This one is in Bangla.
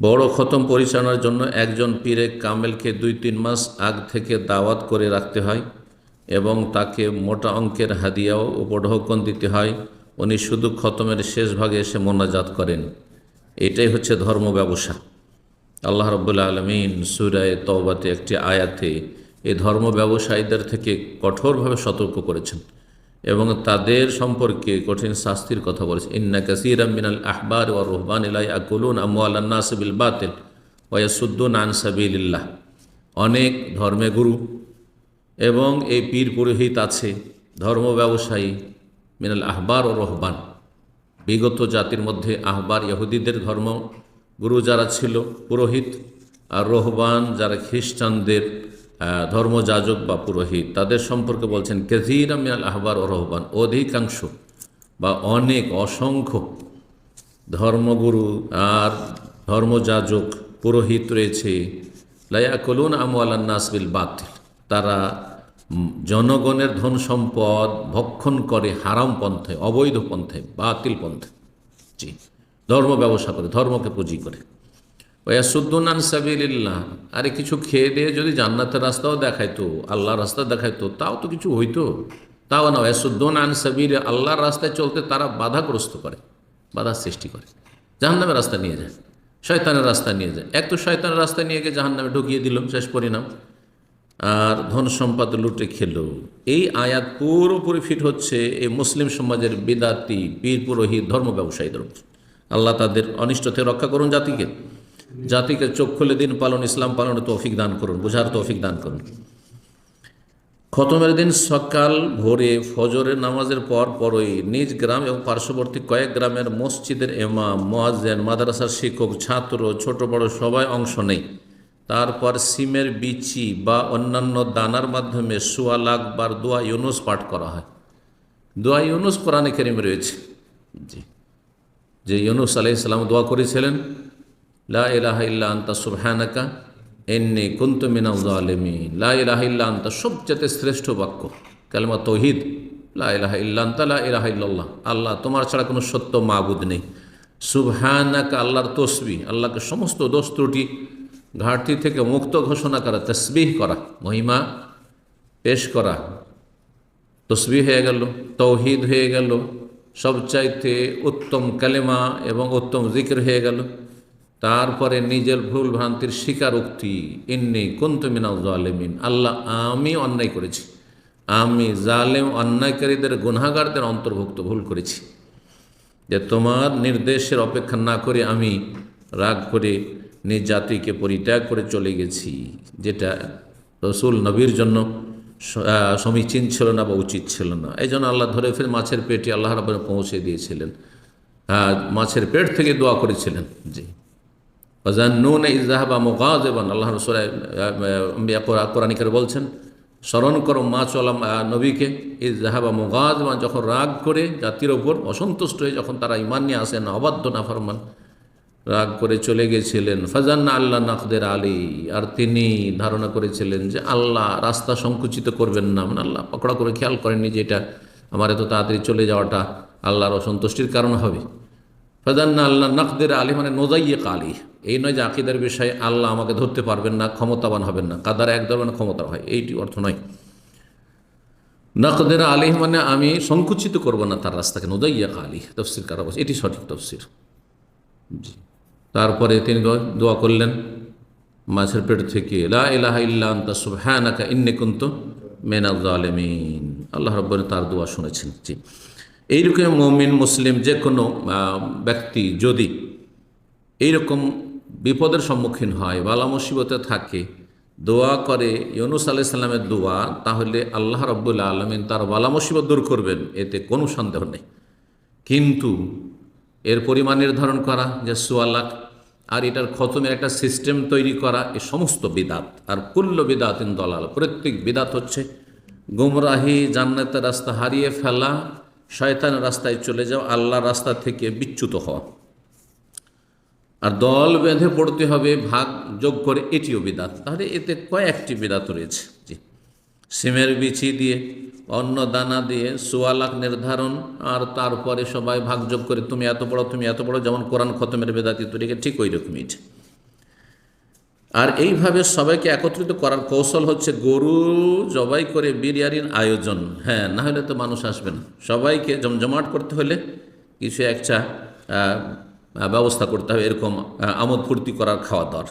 বড় খতম পরিচালনার জন্য একজন পীরে কামেলকে দুই তিন মাস আগ থেকে দাওয়াত করে রাখতে হয় এবং তাকে মোটা অঙ্কের হাদিয়াও উপঢৌকন দিতে হয়। উনি শুধু খতমের শেষ ভাগে এসে মোনাজাত করেন। এটাই হচ্ছে ধর্ম ব্যবসা। আল্লাহ রব্বুল্লা আলমিন সুরায় তওবাতে একটি আয়াতে এই ধর্ম ব্যবসায়ীদের থেকে কঠোরভাবে সতর্ক করেছেন। এবং তাদের সম্পর্কে কঠিন শাস্তির কথা বলেছে। ইন্না কাসির মিনাল আহবার ও রহবান ইলাই আকুলুন আমু আল্লাহ বাতিল ওয়াসুদ্দুন আন সাবিল্লাহ অনেক ধর্মে গুরু এবং এই পীর পুরোহিত আছে, ধর্ম ব্যবসায়ী, মিনাল আহবার ও রহবান। বিগত জাতির মধ্যে আহবার ইহুদিদের ধর্ম গুরু যারা ছিল, পুরোহিত আর রহবান যারা খ্রিস্টানদের ধর্মযাজক বা পুরোহিত, তাদের সম্পর্কে বলছেন কেজিরা মিনাল আহবার ও রহবান, অধিকাংশ বা অনেক অসংখ্য ধর্মগুরু আর ধর্মযাজক, পুরোহিত রয়েছে। লায়াকলুন আমু আল্লান্নাস বিল বাতিল। তারা জনগণের ধন সম্পদ ভক্ষণ করে হারাম পন্থে অবৈধ পন্থে বাতিল পন্থে জি, ধর্ম ব্যবসা করে, ধর্মকে পুঁজি করে। ওয়াসুদ্দুন আন সাবিলিল্লাহ। আরে কিছু খেয়ে দিয়ে যদি জান্নাতের রাস্তাও দেখাইতো, আল্লাহর রাস্তা দেখাইতো, তাও তো কিছু হইতো। তাও না ওয়াসুদ্দুন আন সাবিল, আল্লাহর রাস্তায় চলতে তারা বাধাগ্রস্ত করে বাধার সৃষ্টি করে। জাহান্নামের রাস্তা নিয়ে যায়, শয়তানের রাস্তা নিয়ে যায়। এক তো শয়তানের রাস্তা নিয়ে গিয়ে জাহান্নামে ঢুকিয়ে দিল, শেষ পরিণাম। আর ধন সম্পদ লুটে খেল। এই আয়াত পুরোপুরি ফিট হচ্ছে এই মুসলিম সমাজের বিদাতি বীর পুরোহিত ধর্ম ব্যবসায়ীদের। আল্লাহ তাদের অনিষ্ট থেকে রক্ষা করুন জাতিকে। জাতিকে চোখ খুলে দিন, পালন, ইসলাম পালনের তৌফিক দান করুন, বুঝার তৌফিক দান করুন। খতমের দিন সকাল ভোরে ফজরের নামাজের পর পরই নিজ গ্রাম এবং পার্শ্ববর্তী কয়েক গ্রামের মসজিদের এমাম মোয়াজ্জেন, মাদ্রাসার শিক্ষক, ছাত্র, ছোট, বড় সবাই অংশ নেই। তারপর সিমের বিচি বা অন্যান্য দানার মাধ্যমে সোয়া লাখ বার দোয়া, ইউনুস পাঠ করা হয়। দোয়া, ইউনুস কোরআনে কেরিমে রয়েছে। জি। যে ইউনুস আলাইসাল্লাম দোয়া করেছিলেন লা ইলাহা ইল্লা সুবহানাকা এন্নি কুন্তু মিনাল লা ইলাহা ইল্লা আন্তা সবচেয়ে শ্রেষ্ঠ বাক্য, কালমা তৌহিদ। লা ইলাহা ইল্লা আন্তা, লা ইলাহা ইল্লাল্লাহ। আল্লাহ তোমার ছাড়া কোনো সত্য মাবুদ নেই। সুবহানাকা আল্লাহর তসবি আল্লাহকে সমস্ত দোষ ত্রুটি, ঘাটতি থেকে মুক্ত ঘোষণা করা, তসবিহ করা, মহিমা পেশ করা তসবি হয়ে গেল, তৌহিদ হয়ে গেল, সবচাইতে উত্তম কালেমা এবং উত্তম জিকির হয়ে গেল। তারপরে নিজের ভুল ভ্রান্তির স্বীকারোক্তি, ইন্নি কুন্তমিনাল জালেমিন। আল্লাহ আমি অন্যায় করেছি। আমি জালেম, অন্যায়কারীদের গুনাগারদের অন্তর্ভুক্ত ভুল করেছি। যে তোমার নির্দেশের অপেক্ষা না করে আমি রাগ করে নিজ জাতিকে পরিত্যাগ করে চলে গেছি, যেটা রসুল নবীর জন্য সমীচীন ছিল না বা উচিত ছিল না। এই জন্য আল্লাহ ধরে ফের মাছের পেটে আল্লাহ রাবেন পৌঁছে দিয়েছিলেন। মাছের পেট থেকে দোয়া করেছিলেন। জি। নুন ইজাহাবা মোকাজেবান আল্লাহ রসুল কোরআনিকার বলছেন, স্মরণ করো মা চলাম নবীকে ইজাহাবা মোগাজ মোগাজবান যখন রাগ করে জাতির ওপর অসন্তুষ্ট হয়ে যখন তারা ইমান নিয়ে আসেন অবাধ্য, না ফরমান, রাগ করে চলে গেছিলেন। ফাজান্না আল্লাহ নাকদের আলী, আর তিনি ধারণা করেছিলেন যে আল্লাহ রাস্তা সংকুচিত করবেন না। মানে আল্লাহ পকড়া করে খেয়াল করেননি যে এটা আমার এত তাড়াতাড়ি চলে যাওয়াটা আল্লাহর অসন্তুষ্টির কারণ হবে। ফাজান্না আল্লাহ নাকদের আলী মানে নোজাইয়ে কালি এই নয় যে আকিদার বিষয়ে আল্লাহ আমাকে ধরতে পারবেন না, ক্ষমতাবান হবেন না। কাদার এক ধরনের ক্ষমতা হয়, এইটি অর্থ নয়। নাকদের আলী মানে আমি সংকুচিত করব না তার রাস্তাকে নোজাইয়া কালি তফসির কারা বলছে এটি সঠিক তফসির। তারপরে তিনি দোয়া- করলেন, মাছের পেট থেকে, লা ইলাহা ইল্লা আনতা সুবহানাকা ইন্নী কুনতু মিনাল জালিমিন আল্লাহ রাব্বুল তার দোয়া শুনেছেন। জি। এইরকম মুমিন, মুসলিম যে কোনো ব্যক্তি যদি এইরকম বিপদের সম্মুখীন হয়, বালা মুসিবতে থাকে, দোয়া করে, ইউনুস আলাইহিস সালামের দোয়া, তাহলে আল্লাহ রব্বুল আলমিন তার বালা মুসিবত দূর করবেন, এতে কোনো সন্দেহ নেই। কিন্তু এর পরিমাণ নির্ধারণ করা, যে সোয়া লাখ, আর এটার খতমের একটা সিস্টেম তৈরি করা, এ সমস্ত বিদাত, আর কুল্ল বিদাতিন দলাল, প্রত্যেক বিদাত হচ্ছে, গুমরাহি জান্নাতের রাস্তা হারিয়ে ফেলা শয়তানের রাস্তায় চলে যাও আল্লাহর রাস্তা থেকে বিচ্যুত হওয়া আর দল বেঁধে পড়তে হবে, ভাগ যোগ করে, এটিও বিদাত। তাহলে এতে কয়েকটি বিদাত রয়েছে। জি। সিমের বিচি দিয়ে, অন্ন দানা দিয়ে, সোয়ালাখ নির্ধারণ, আর তারপরে সবাই ভাগযোগ করে, তুমি এত বড়, তুমি এত বড় যেমন কোরআন খতমের বেদাতি তরিকে ঠিক ওই রকমই। আর এইভাবে সবাইকে একত্রিত করার কৌশল হচ্ছে গরু জবাই করে বিরিয়ানির আয়োজন। হ্যাঁ না হলে তো মানুষ আসবে না। সবাইকে জমজমাট করতে হলে কিছু একটা ব্যবস্থা করতে হবে, এরকম আমোদ ফুর্তি করার খাওয়া দাওয়ার।